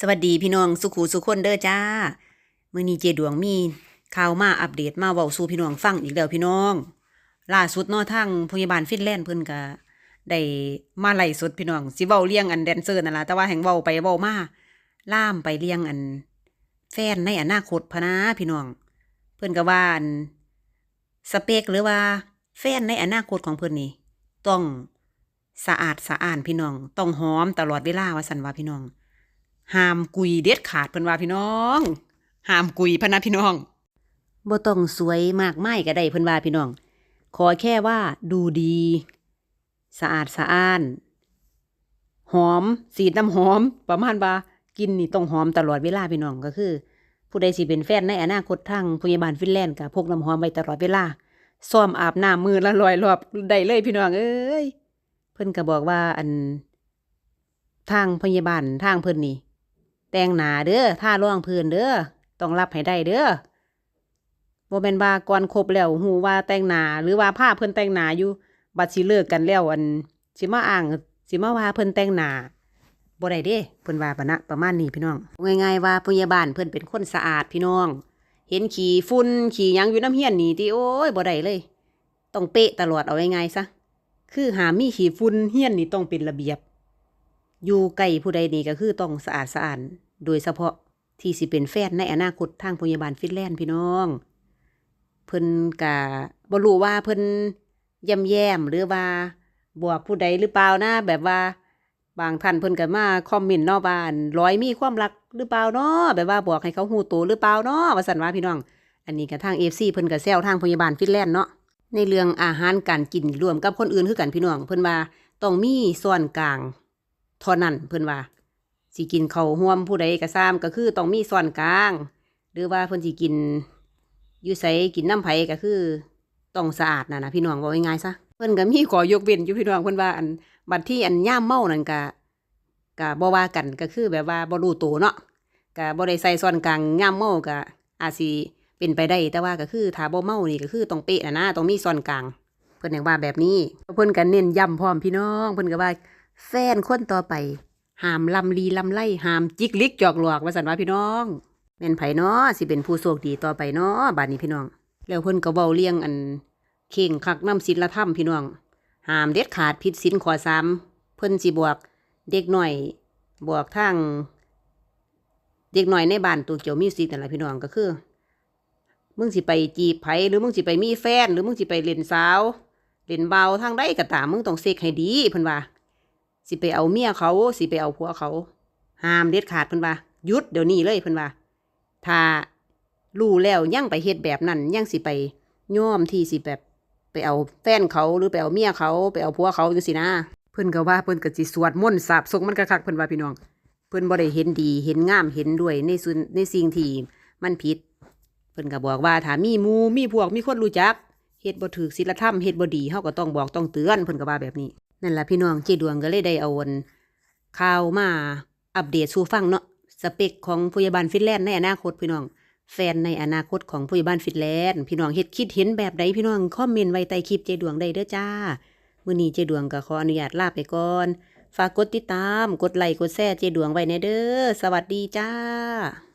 สวัสดีพี่น้องสุขูสุขคนเด้อจ้ามื้อนี้เจดวงมีข่าวมาอัปเดตมาเว้าสู่พี่น้องฟังอีกแล้วพี่น้อง ล่าสุดเนาะทางพยาบาลฟินแลนด์เพิ่นก็ได้มาไล่สดพี่น้องสิเว้าเลี้ยงอันแดนเซอร์นั่นล่ะแต่ว่าแห่งเว้าไปเว้ามาล่ามไปเลี้ยงอัน แฟนในอนาคตพะนะพี่น้อง เพิ่นก็ว่าอันสเปคหรือว่า แฟนในอนาคตของเพิ่นนี่ต้องสะอาดสะอ้านพี่น้อง ต้องหอมตลอดเวลาว่าซั่นว่าพี่น้อง ห้ามกุยเด็ดขาดเพิ่นว่าพี่น้องห้ามกุยพนะพี่น้องบ่ต้องสวยมากไมายก็ได้เพิ่นว่าพี่น้อง ขอแค่ว่าดูดี สะอาดสะอ้าน หอม สีน้ำหอม ประมาณว่ากินนี่ต้องหอมตลอดเวลาพี่น้องก็คือ ผู้ใดสิเป็นแฟนในอนาคตทางพยาบาลฟินแลนด์ก็พกน้ำหอมไว้ตลอดเวลาซ้อมอาบน้ำมือละร้อยรอบได้เลยพี่น้องเอ้ยเพิ่นก็บอกว่าอัน ทางพยาบาลทางเพิ่นนี่ แต่งหนาเด้อท่าร่องพื้นเด้อต้องรับให้ได้เด้อบ่แม่นว่าก่อนครบแล้วฮู้ว่าแต่งหนาหรือว่าผ้าเพิ่นแต่งหนาอยู่ บัดสิเลิกกันแล้วอันสิมาอ้างสิมาว่าเพิ่นแต่งหนาบ่ได้เด้เพิ่นว่าปะนะประมาณนี้พี่น้องง่ายๆว่าพยาบาลเพิ่นเป็นคนสะอาดพี่น้อง เห็นขี้ฝุ่นขี้หยังอยู่น้ำเฮียนนี่ติโอ้ยบ่ได้เลย ต้องเป๊ะตลอดเอาง่ายๆซะคือหามีขี้ฝุ่นเฮียนนี่ต้องเป็นระเบียบ อยู่ใกล้ผู้ใดนี่ก็คือต้องสะอาดสะอาดโดยเฉพาะที่สิเป็นแฟนในอนาคตทางพยาบาลฟินแลนด์พี่น้อง เพิ่นกะบ่รู้ว่าเพิ่นย่ำแย้มหรือว่าบวกผู้ใดหรือเปล่านะแบบว่า บางท่านเพิ่นก็มาคอมเมนต์นาะว่านร้อยมีความรักหรือเปล่าเนาะแบบว่าบอกให้เขาฮู้ตัวหรือเปล่าเนาะว่าซั่นว่าพี่น้อง อันนี้ก็ทาง FC เพิ่นก็แซวทางพยาบาลฟินแลนด์เนาะในเรื่องอาหารการกินรวมกับคนอื่นคือกันพี่น้อง เพิ่นว่าต้องมีส่วนกลาง เท่านั้นเพิ่นว่าสิกินเขาห่วมผู้ใดก็ซ้ำก็คือต้องมีส่วนกลาง หรือว่าเพิ่นสิกินอยู่ไสกินน้ำไผ่ก็คือต้องสะอาดน่ะนะพี่น้องว่าง่ายๆซะเพิ่นก็มีขอยกเว้นอยู่พี่น้องเพิ่นว่าอันบัดที่อันย่ามเมานั่นก็ก็บ่ว่ากันก็คือแบบว่าบ่รู้ตัวเนาะก็บ่ได้ใส่ส่วนกลางย่ามเมาก็อาจสิเป็นไปได้แต่ว่าก็คือถ้าบ่เมานี่ก็คือต้องเป๊ะน่ะนะต้องมีส่วนกลาง เพิ่นอยากว่าแบบนี้เพิ่นก็เน้นย้ำพร้อมพี่น้อง เพิ่นก็ว่า แฟนคนต่อไปห้ามลำลีลำไล่ห้ามจิกลิกจอกหลอกว่าสันว่าพี่น้องแม่นไผเนาะสิเป็นผู้โชคดีต่อไปเนาะบาดนี้พี่น้อง แล้วเพิ่นก็เว้าเลี้ยงอัน เข่งคักน้ำศีลธรรมพี่น้องห้ามเด็ดขาดผิดศีลขอสามเพิ่นสิบวกเด็กหน่อยบวกทางเด็กหน่อยในบ้านตัวเกี่ยวมิวสิกนั่นแหละพี่น้องก็คือ มึงสิไปจีบไผหรือมึงสิไปมีแฟน หรือมึงสิไปเล่นสาวเล่นเบาทางใดก็ตามมึงต้องเซ็กให้ดีเพิ่นว่า สิไปเอาเมียเขาสิไปเอาผัวเขาห้ามเด็ดขาดเพิ่นว่าหยุดเดี๋ยวนี้เลยเพิ่นว่าถ้ารู้แล้วยังไปเฮ็ดแบบนั้นยังสิไปย่อมที่สิแบบไปเอาแฟนเขาหรือไปเอาเมียเขาไปเอาผัวเขาจังซี่นะเพิ่นก็ว่าเพิ่นก็สิสวดมนต์สาบส่งมันคักเพิ่นว่าพี่น้อง เพิ่นบ่ได้เห็นดีเห็นงามเห็นด้วยในส่วนในสิ่งที่มันผิด เพิ่นก็บอกว่าถ้ามีหมู่มีพวกมีคนรู้จักเฮ็ดบ่ถูกศีลธรรมเฮ็ดบ่ดีเฮาก็ต้องบอกต้องเตือนเพิ่นก็ว่าแบบนี้ นั่นล่ะพี่น้องเจดวงก็เลยได้เอาอันข่าวมาอัปเดตสู่ฟังเนาะสเปคของพยาบาลฟินแลนด์ในอนาคตพี่น้อง แฟนในอนาคตของพยาบาลฟินแลนด์พี่น้องเฮ็ดคิดเห็นแบบใดพี่น้องคอมเมนต์ไว้ใต้คลิปเจดวงได้เด้อจ้ามื้อนี้เจดวงก็ขออนุญาตลาไปก่อนฝากกดติดตาม กดไลค์ กดแชร์เจดวงไว้แน่เด้อ สวัสดีจ้า